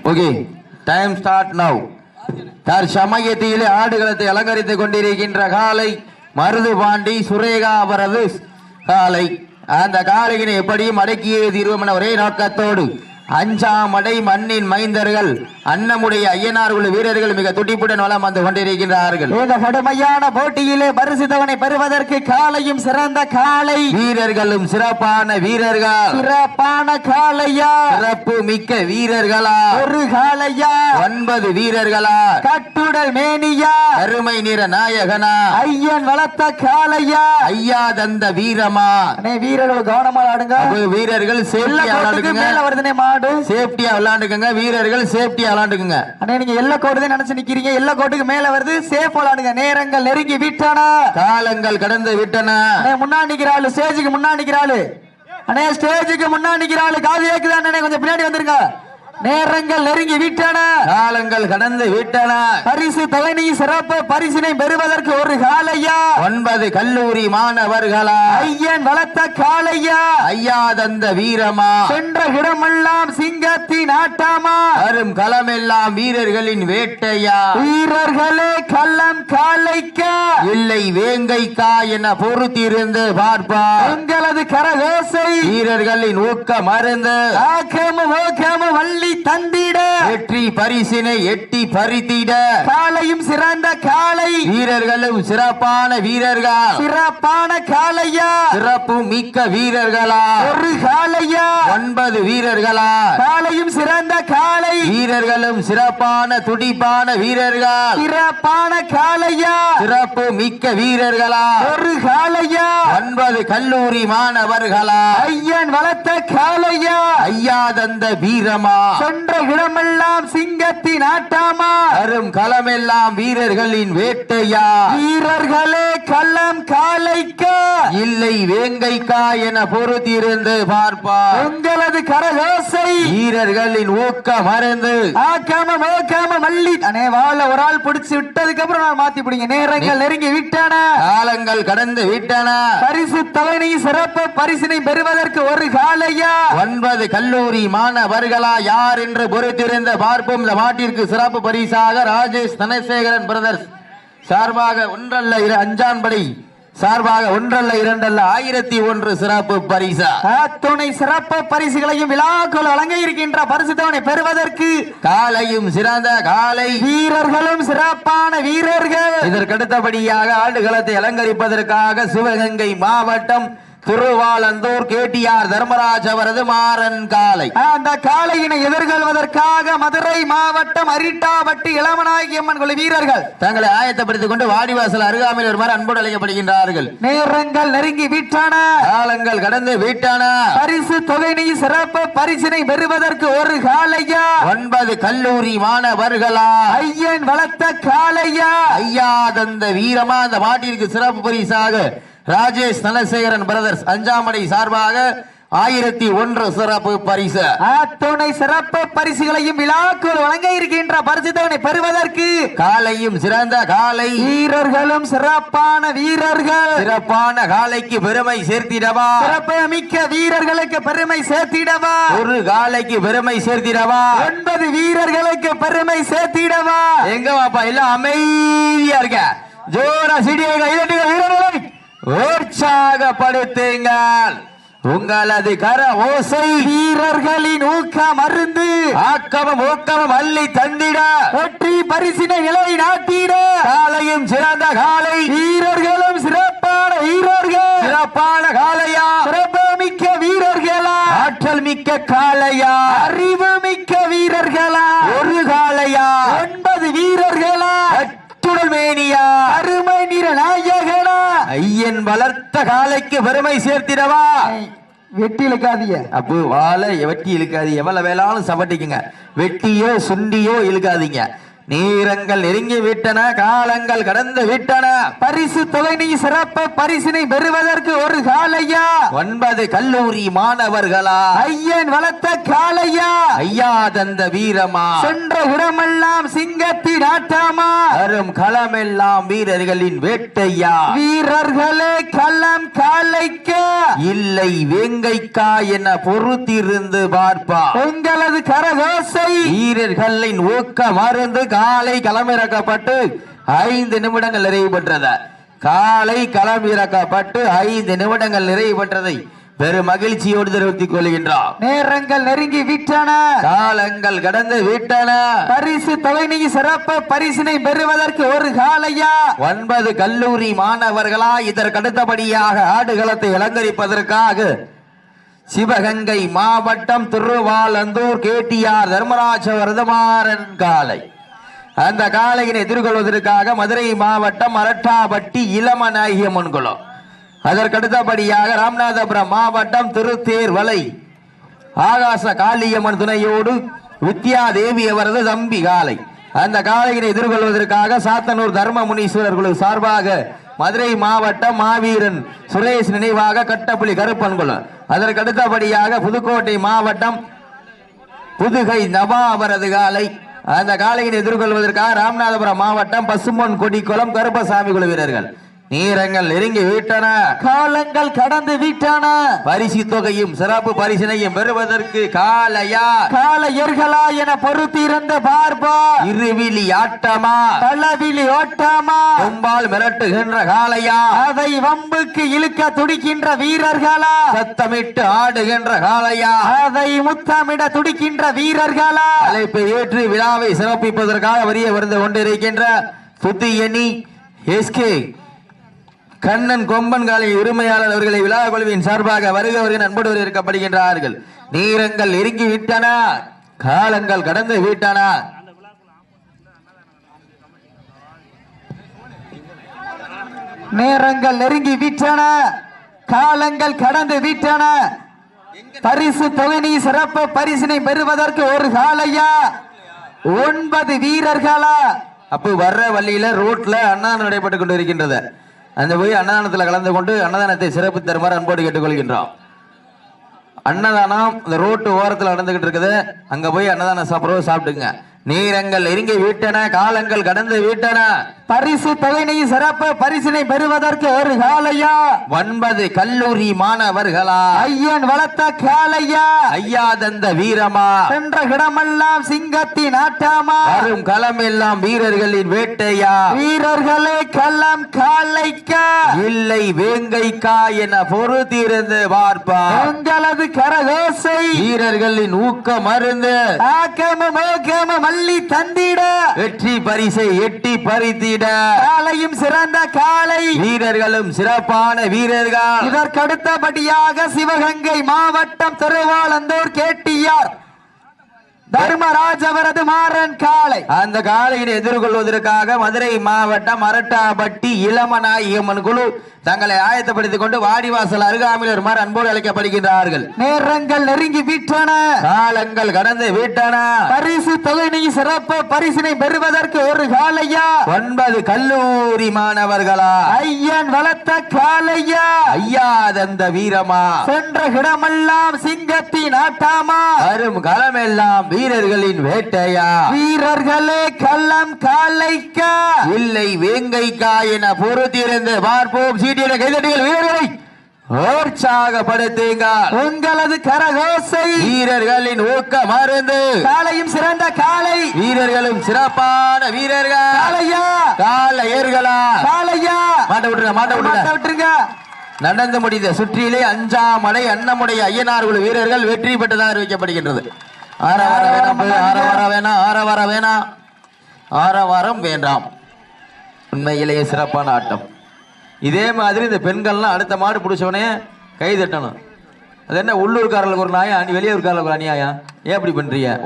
Okay. Time start now தற்சமயத்திலே ஆடுகளத்தை அலங்கரித்துக் கொண்டிருக்கின்ற காலை மருது பாண்டி சுரேகா அவரது காலை. அந்த காலையினை எப்படியும் அடக்கியே தீர்வோம் என ஒரே நோக்கத்தோடு அஞ்சாம் அடை மண்ணின் மைந்தர்கள் அன்னமுடைய ஐயனார் உள்ள வீரர்கள் மிக துடிப்புடன் வளம் வந்து கொண்டிருக்கின்றார்கள். இந்த கடுமையான போட்டியிலே பரிசுத்தவனை பெறுவதற்கு காலையும் சிறந்த காலை. வீரர்களும் சிறப்பான வீரர்கள். சிறப்பான காளையா சிறப்பு மிக்க வீரர்களா? ஒரு காளையா ஒன்பது வீரர்களா? கட்டுடல் மேனியா? அருமை நிற நாயகனா? ஐயன் வளர்த்த காளையா ஐயா தந்த வீரமா? வீரர்கள் கவனமா ஆடுங்க. வீரர்கள் எல்லா சேஃப்டியா மாடு சேஃப்டியா விளையாண்டுக்குங்க. வீரர்கள் சேஃப்டியா விளையாண்டுக்குங்க. அண்ணே நீங்க எல்லா கோட்டு தான் நினைச்சு நிக்கிறீங்க. எல்லா கோட்டுக்கு மேல வருது. சேஃப் விளையாடுங்க. நேரங்கள் நெருங்கி விட்டானா. காலங்கள் கடந்து விட்டன. அண்ணே முன்னாடி நிக்கிறாள் ஸ்டேஜுக்கு முன்னாடி நிக்கிறாள் அண்ணே ஸ்டேஜுக்கு முன்னாடி நிக்கிறாள் காது கேக்குதா அண்ணே? கொஞ்சம் பின்னாடி வந்துருங்க. நேரங்கள் நெருங்கி விட்டன. காலங்கள் கடந்து விட்டன. பரிசு தலைனி சிறப்பு பரிசினை பெறுவதற்கு ஒரு காலையா? ஒன்பது கல்லூரி மாணவர்களா? ஐயன் வளர்த்த காளையா ஐயா தந்த வீரமா? சென்ற இடமெல்லாம் சிங்கத்தின் ஆட்டாமா? வரும் களமெல்லாம் வீரர்களின் வேட்டையா? வீரர்களே கள்ளம் காளைக்கா இல்லை வேங்கைக்கா என பொறுத்திருந்து பார்ப்பார். உங்களது கரகோசை. வீரர்களின் ஊக்க மருந்து. ஆக்கம ஓக்கம வள்ளி தந்திட. வெற்றி பரிசினை எட்டி பறித்திட. காளையும் சிறந்த காளை. வீரர்களும் சிறப்பான வீரர்கள். சிறப்பான காளையா. சிறப்பு மிக்க வீரர்களா. ஒரு காளையா. ஒன்பது வீரர்களா. காளையும் சிறந்த காளை. வீரர்களும் சிறப்பான துடிப்பான வீரர்கள். சிறப்பான காளையா. சிறப்பு மிக்க வீரர்களா. ஒரு காளையா. ஒன்பது கல்லூரி மாணவர்களா. ஐயன் வளர்த்த காளையா ஐயா தந்த வீரமா? சென்ற இடமெல்லாம் சிங்கத்தின் ஆட்டாமா? வரும் களமெல்லாம் வீரர்களின் வேட்டையா? வீரர்களே கள்ளம் காளைக்கா இல்லை வேங்கைக்கா என பொறுத்திருந்து பார்ப்பார். உங்களது கரகோசை. வீரர்களின் ஊக்க மருந்து ஆக்காம மோக்காம மல்லி அண்ணே வாழ ஒரு ஆள் பிடிச்சு விட்டதுக்கு அப்புறம் நான் மாத்தி பிடிங்க. நேரங்கள் நெருங்கி விட்டான. காலங்கள் கடந்து விட்டன. பரிசு தலைனை சிறப்பு பரிசினை பெறுவதற்கு ஒரு காளையா ஒன்பது கல்லூரி மாணவர்களா யார் என்று பொறுத்திருந்த பார்ப்போம். இந்த மாட்டிற்கு சிறப்பு பரிசாக ராஜேஷ் தனசேகரன் பிரதர்ஸ் சார்பாக ஒன்றல்ல இரு அஞ்சான்படி சார்பாக ஒன்றல்ல இரண்டல்ல ஆயிரத்தி ஒன்று சிறப்பு பரிசா. துணை சிறப்பு பரிசுகளையும் விழாக்கள் வழங்க இருக்கின்ற பரிசு தவணை பெறுவதற்கு காலையும் சிறந்த காலை வீரர்களும் சிறப்பான வீரர்கள். இதற்கடுத்தபடியாக ஆடுகளத்தை அலங்கரிப்பதற்காக சிவகங்கை மாவட்டம் திருவாலந்தூர் கேடிஆர் தர்மராஜ் அவரது மாறன் காலை. அந்த காளையினை எதிர்கொள்வதற்காக மதுரை மாவட்டம் அரிட்டாபட்டி இளமநாயகி அம்மன் குழு வீரர்கள் தங்களை ஆயத்தப்படுத்திக் கொண்டு வாடிவாசல் அருகாமையில் வருமாறு அன்போடு அழைக்கப்படுகின்றார்கள். நேரங்கள் நெருங்கி விட்டான. காலங்கள் கடந்து விட்டன. பரிசு தொகையினை சிறப்பு பரிசினை பெறுவதற்கு ஒரு காளையா? ஒன்பது கல்லூரி மாணவர்களா? ஐயன் வளர்த்த காளையா? ஐயா தந்த வீரமா? அந்த மாட்டிற்கு சிறப்பு பரிசாக ராஜேஷ் தனசேகரன் பிரதர்ஸ் அஞ்சாமடை சார்பாக ஆயிரத்தி ஒன்று சிறப்பு பரிசு. அத்துணை சிறப்பு பரிசுகளையும் விழாக்குள் வழங்க இருக்கின்ற பரிசுத்தவனை பெறுவதற்கு காலையும் சிறந்த காலை. வீரர்களும் சிறப்பான வீரர்கள். சிறப்பான காலைக்கு பெருமை சேர்த்திடவா. சிறப்பு மிக்க வீரர்களுக்கு பெருமை சேர்த்திடவா. ஒரு காலைக்கு பெருமை சேர்த்திடவா. ஒன்பது வீரர்களுக்கு பெருமை சேர்த்திடவா. எங்க வாப்பா எல்லாம் அமைதியா இருக்க. ஜோரா சிடியை கைதட்டுங்க வீரர்களை உற்சாகப்படுத்துங்கள். உங்களது கர ஓசை வீரர்களின் ஊக்க மருந்து ஆக்கமும் ஊக்கமும் அள்ளி தந்திட. வெற்றி பரிசினை நிலை நாட்டிட. காலையும் சிறந்த காலை. வீரர்களும் சிறப்பான வீரர்கள். சிறப்பான காலையா? சிறப்பு மிக்க வீரர்களா? ஆற்றல் மிக்க காலையா? அறிவு மிக்க வீரர்களா? ஒரு காலையா ஒன்பது வீரர்களா அத்துடல் மேனியா அருமை நிற நாயகனா ஐயன் வளர்த்த காலைக்கு பெருமை சேர்த்திடவா? வெட்டி இழுக்காதீங்க. அப்போ வாழை வெட்டி இழுக்காது எவ்வளவு வேளாலும் சவட்டிக்குங்க. வெட்டியோ சுண்டியோ இழுக்காதீங்க. நேரங்கள் நெருங்கி விட்டன காலங்கள் கடந்து விட்டன. பரிசு தொகைனை சிறப்பு பரிசினை பெறுவதற்கு ஒரு காலையா? ஒன்பது கல்லூரி மாணவர்களா? ஐயன் வளர்த்த காலையா? ஐயா தந்த வீரமா? சென்ற இடமெல்லாம் சிங்கத்தின் ஆட்டமா? வரும் களமெல்லாம் வீரர்களின் வேட்டையா? வீரர்களே களம் காலைக்க? இல்லை வேங்கைக்கா என பொறுத்திருந்து பார்ப்பா. உங்களது கரகோசை. வீரர்களின் ஊக்க மருந்து காலை களமிறக்கப்பட்டு ஐந்து நிமிடங்கள் நிறைவு பெற்றது. காலை களமிறக்கப்பட்டு ஐந்து நிமிடங்கள் நிறைவு பெற்றதை. பெரும் மகிழ்ச்சியோடு தெரிவித்துக் கொள்கின்றோம். நேரங்கள் நெருங்கி விட்டன. காலங்கள் கடந்து விட்டன. பரிசு தொகை நீங்கி சிறப்பு பரிசினை பெறுவதற்கு ஒரு காளையா ஒன்பது கல்லூரி மாணவர்களா இதற்கடுத்தபடியாக ஆடுகளத்தை அலங்கரிப்பதற்காக சிவகங்கை மாவட்டம் திருவாலந்தூர் கேடிஆர் தர்மராஜ வரதமாறன் காலை. அந்த காளையினை எதிர்கொள்வதற்காக மதுரை மாவட்டம் அரட்டாபட்டி இளமநாயகியம்மன் குளம் அதற்கடுத்தபடியாக ராமநாதபுரம் மாவட்டம் திருத்தேர் வலை. ஆகாச காளியம்மன் துணையோடு வித்யா தேவி அவரது தம்பி காலை அந்த காளையினை எதிர்கொள்வதற்காக சாத்தனூர் தர்ம முனீஸ்வரர் குழு சார்பாக மதுரை மாவட்டம் மாவீரன் சுரேஷ் நினைவாக கட்டப்புலி கருப்பன்குளம் அதற்கடுத்தபடியாக புதுக்கோட்டை மாவட்டம் புதுகை நபா அவரது காலை அந்த காளையின் எதிர்கொள்வதற்காக ராமநாதபுரம் மாவட்டம் பசும்பொன் கொடிக்குளம் கருப்பசாமி குழு வீரர்கள். நீரங்கள் நெருங்கி விட்டன. காலங்கள் கடந்து விட்டன. பரிசு தொகையும் சிறப்பு பரிசினையும் பெறுவதற்கு காலையா? காளையர்களா என பொறுத்திருந்த பார்ப்பா. இருவிழி ஆட்டமா? தளவிலி ஓட்டாமா? கொம்பால் மிரட்டுகின்ற காளையா அதை வம்புக்கு இழுக்க துடிக்கின்ற வீரர்களா? சத்தமிட்டு ஆடுகின்ற காளையா அதை முத்தமிட துடிக்கின்ற வீரர்களா? அழைப்பை ஏற்று விழாவை சிறப்பிப்பதற்காக வரிய வந்து கொண்டிருக்கின்ற சுத்தி எண்ணி எஸ்கே கண்ணன் கொம்பன் காலை உரிமையாளர் அவர்களை விழா குழுவின் சார்பாக வருக வருகிற அன்போடு வரவேற்கப்படுகின்றார்கள் நீரங்கள் நெருங்கி விட்டன. காலங்கள் கடந்து விட்டன. நேரங்கள் நெருங்கி விட்டன. காலங்கள் கடந்து விட்டன. பரிசு தொகுதி சிறப்பு பரிசினை பெறுவதற்கு ஒரு காலையா? ஒன்பது வீரர்களா? அப்போ வர்ற வழியில ரோட்ல அண்ணா நடைபெற்றுக் கொண்டிருக்கின்றது. அந்த போய் அன்னதானத்தில் கலந்து கொண்டு அன்னதானத்தை சிறப்பு தருமாறு அன்போடு கேட்டுக்கொள்கின்றோம். அன்னதானம் இந்த ரோட்டு ஓரத்தில் நடந்துகிட்டு இருக்குது. அங்கே போய் அன்னதானம் சாப்பிடுறது சாப்பிட்டுங்க நீரங்கள் நெருங்கி விட்டன காலங்கள் கடந்து விட்டன. பரிசு தொகையினை சிறப்பு பரிசினை பெறுவதற்கு ஒரு காளையா ஒன்பது கல்லூரி மாணவர்களா? ஐயன் வளர்த்த காளையா ஐயா தந்த வீரமா? சென்ற இடமெல்லாம் சிங்கத்தின் ஆட்டாமா? வரும் களமெல்லாம் வீரர்களின் வேட்டையா? வீரர்களே களம் காளைக்கா இல்லை வேங்கைக்கா என பொறுத்திருந்து பார்ப்பா. உங்களது கரகோசை. வீரர்களின் ஊக்க மருந்து. ஆக்கம மோகம மல்லி தந்திட. வெற்றி பரிசை எட்டி பறித்திட. காளையும் சிறந்த காளை வீரர்களும் சிறப்பான வீரர்கள். இதற்கடுத்தபடியாக சிவகங்கை மாவட்டம் திருவாளந்தூர் கேட்டியார். தர்மராஜ் அவரது மாறன் காளை. அந்த காலையினை எதிர்கொள்வதற்காக மதுரை மாவட்டம் அரட்டாப்பட்டி இளமநாயகம்மன் குழு தங்களை ஆயத்தப்படுத்திக் கொண்டு வாடிவாசல் அருகாமையில் வருமாறு அன்போடு அழைக்கப்படுகின்றார்கள். நேரங்கள் நெருங்கி விட்டன. காலங்கள் கடந்து விட்டன. பரிசு தொகை சிறப்பு பரிசினை பெறுவதற்கு ஒரு காளையா? ஒன்பது கல்லூரி மாணவர்களா? ஐயன் வளர்த்த காளையா? ஐயா தந்த வீரமா? சென்ற இடமெல்லாம் சிங்கத்தின் ஆட்டாமா? வரும் களமெல்லாம் வீரர்களின் வேட்டையா? வீரர்களே கள்ளம் காளைக்கா இல்லை வேங்கைக்கா என பொறுத்திருந்து பார்ப்போம். சீட்டியிட கைதட்டுகள் வீரர்களை உற்சாகப்படுத்துங்கள் உங்களது கரகோசை. வீரர்களின் ஊக்க மருந்து. காளையும் சிறந்த காளை. வீரர்களும் சிறப்பான வீரர்கள். காளையா? காலையர்களா காளையா? மாட்ட விட்டுருங்க மாட்ட விட்டுருங்க. விட்டுருங்க. நடந்து முடிந்த சுற்றிலே அஞ்சாமடை அன்னமுடைய ஐயனார் வீரர்கள் வெற்றி பெற்றதாக அறிவிக்கப்படுகின்றது. ஆரவார வேணாம் ஆற ஆரவார வேணாம் ஆரவார வேணாம். ஆரவாரம் வேண்டாம். உண்மையிலேயே சிறப்பான ஆட்டம். இதே மாதிரி இந்த பெண்கள்லாம் அடுத்த மாடு பிடிச்சவனே கை தட்டணும். அது என்ன உள்ளூர்காரர்களுக்கு ஒரு நியாயம் வெளியூர்காரர்களுக்கு ஒரு அநியாயம்? ஏன் அப்படி பண்றீங்க?